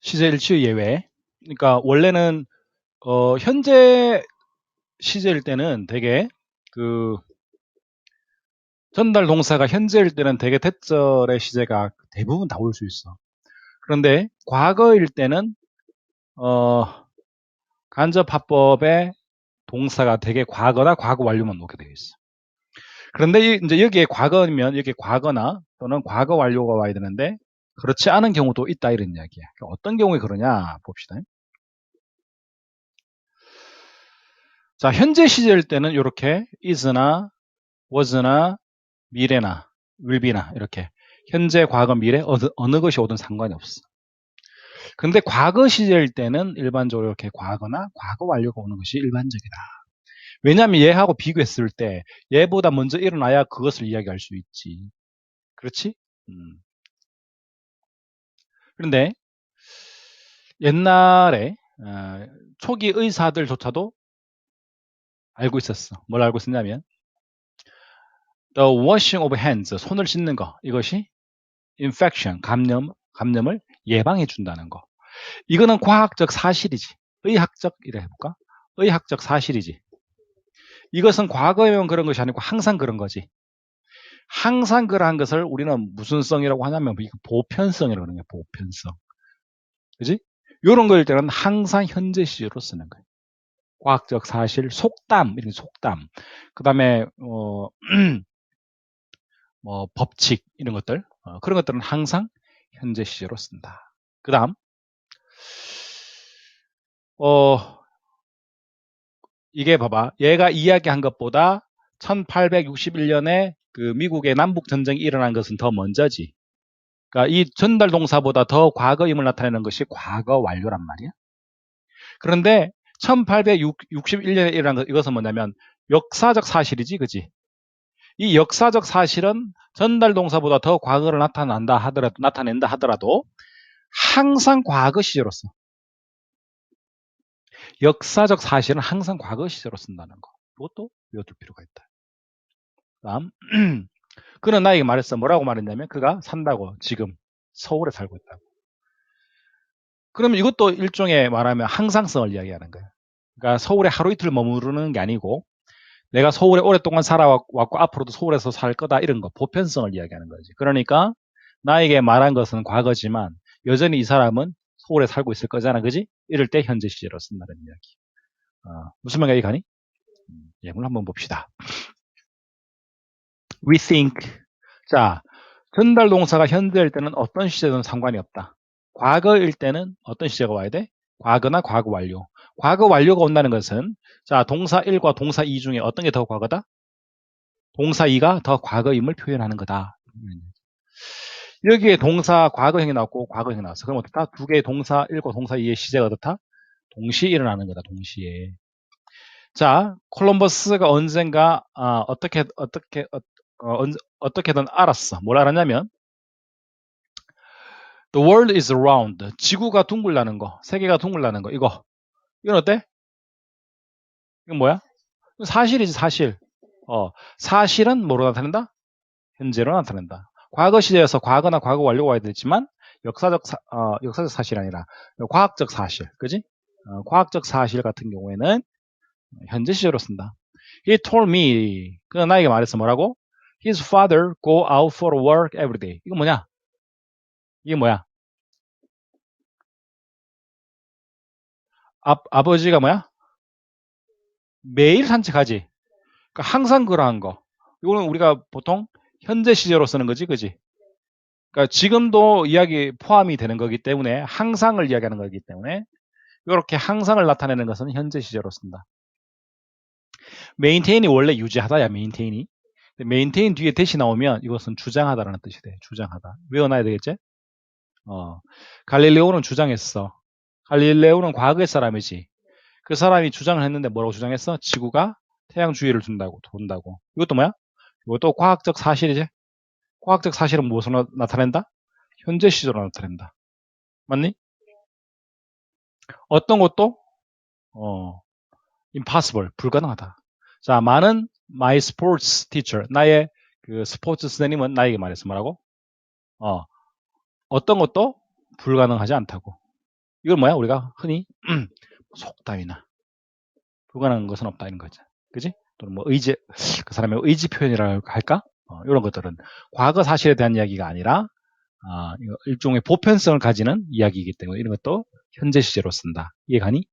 시제 일치 예외. 그러니까 원래는 어, 현재 시제일 때는 되게 그 전달 동사가 현재일 때는 되게 대절의 시제가 대부분 다 올 수 있어. 그런데 과거일 때는 어, 간접화법의 동사가 되게 과거나 과거 완료만 놓게 되어 있어. 그런데 이제 여기에 과거면 여기에 과거나 또는 과거 완료가 와야 되는데 그렇지 않은 경우도 있다 이런 이야기야. 그러니까 어떤 경우에 그러냐 봅시다. 자, 현재 시제일 때는 이렇게 is나 was나 미래나 willbe나 이렇게 현재, 과거, 미래 어느, 어느 것이 오든 상관이 없어. 근데 과거 시제일 때는 일반적으로 이렇게 과거나 과거 완료가 오는 것이 일반적이다. 왜냐하면 얘하고 비교했을 때 얘보다 먼저 일어나야 그것을 이야기할 수 있지. 그렇지? 음. 그런데 옛날에 어, 초기 의사들조차도 알고 있었어. 뭘 알고 있었냐면 the washing of hands, 손을 씻는 거 이것이 infection, 감염, 감염을 예방해 준다는 거. 이거는 과학적 사실이지. 의학적 이래 해볼까? 의학적 사실이지. 이것은 과거에만 그런 것이 아니고 항상 그런 거지. 항상 그러한 것을 우리는 무슨 성이라고 하냐면 보편성이라고 하는 거야. 보편성. 그지? 이런 거일 때는 항상 현재 시제로 쓰는 거예요. 과학적 사실, 속담, 이런 속담. 그 다음에, 어, 뭐, 법칙, 이런 것들. 어, 그런 것들은 항상 현재 시제로 쓴다. 그 다음, 어, 이게 봐봐. 얘가 이야기한 것보다 1861년에 그 미국의 남북 전쟁이 일어난 것은 더 먼저지. 그러니까 이 전달 동사보다 더 과거임을 나타내는 것이 과거 완료란 말이야. 그런데 1861년에 일어난 것, 이것은 뭐냐면 역사적 사실이지, 그지? 이 역사적 사실은 전달 동사보다 더 과거를 나타난다 하더라도, 나타낸다 하더라도 항상 과거 시제로서 역사적 사실은 항상 과거 시제로 쓴다는 거. 그것도 외워둘 필요가 있다. 다음. 그는 나에게 말했어. 뭐라고 말했냐면 그가 산다고 지금 서울에 살고 있다고. 그러면 이것도 일종의 말하면 항상성을 이야기하는 거예요. 그러니까 서울에 하루 이틀 머무르는 게 아니고 내가 서울에 오랫동안 살아왔고 앞으로도 서울에서 살 거다 이런 거 보편성을 이야기하는 거지. 그러니까 나에게 말한 것은 과거지만 여전히 이 사람은 서울에 살고 있을 거잖아, 그지? 이럴 때 현재 시제로 쓴다는 이야기. 어, 무슨 말인가 가니? 음, 예문을 한번 봅시다. We think. 자, 전달 동사가 현재일 때는 어떤 시제든 상관이 없다. 과거일 때는 어떤 시제가 와야 돼? 과거나 과거 완료. 과거 완료가 온다는 것은 자 동사 1과 동사 2 중에 어떤 게 더 과거다? 동사 2가 더 과거임을 표현하는 거다. 여기에 동사 과거형이 나왔고 과거형이 나왔어. 그럼 어떻다? 두 개의 동사 1과 동사 2의 시제가 어떻다? 동시에 일어나는 거다. 동시에. 자, 콜럼버스가 언젠가 아, 어떻게 어떻게 어, 어, 어떻게든 알았어. 뭘 알았냐면 The world is round. 지구가 둥글다는 거, 세계가 둥글다는 거. 이거. 이건 어때? 이건 뭐야? 사실이지, 사실. 어, 사실은 뭐로 나타낸다? 현재로 나타낸다. 과거 시대에서 과거나 과거 완료가 와야 되지만 역사적 사, 어, 역사적 사실이 아니라 과학적 사실, 그지? 어, 과학적 사실 같은 경우에는 현재 시제로 쓴다. He told me. 그 나에게 말했어 뭐라고? His father go out for work every day. 이거 뭐냐? 이게 뭐야? 아, 아버지가 뭐야? 매일 산책하지. 그러니까 항상 그러한 거. 이거는 우리가 보통 현재 시제로 쓰는 거지, 그지? 그러니까 지금도 이야기 포함이 되는 거기 때문에 항상을 이야기하는 거기 때문에 이렇게 항상을 나타내는 것은 현재 시제로 쓴다. 메인테인이 원래 유지하다야, 메인테인이. 메인테인 뒤에 대시 나오면 이것은 주장하다라는 뜻이 돼. 주장하다. 외워놔야 되겠지? 어. 갈릴레오는 주장했어. 갈릴레오는 과거의 사람이지. 그 사람이 주장을 했는데 뭐라고 주장했어? 지구가 태양 주위를 둔다고, 돈다고. 이것도 뭐야? 이것도 과학적 사실이지. 과학적 사실은 무엇으로 나 타낸다? 현재 시제로 나타낸다. 맞니? 어떤 것도 어, impossible, 불가능하다. 자, 많은 my sports teacher, 나의 그 스포츠 선생님은 나에게 말했어. 뭐라고? 어, 어떤 것도 불가능하지 않다고. 이건 뭐야? 우리가 흔히 속담이나 불가능한 것은 없다 이런 거죠. 그지? 또는 뭐 의지 그 사람의 의지 표현이라고 할까? 어, 이런 것들은 과거 사실에 대한 이야기가 아니라 아, 이거 일종의 보편성을 가지는 이야기이기 때문에 이런 것도 현재 시제로 쓴다. 이해가니?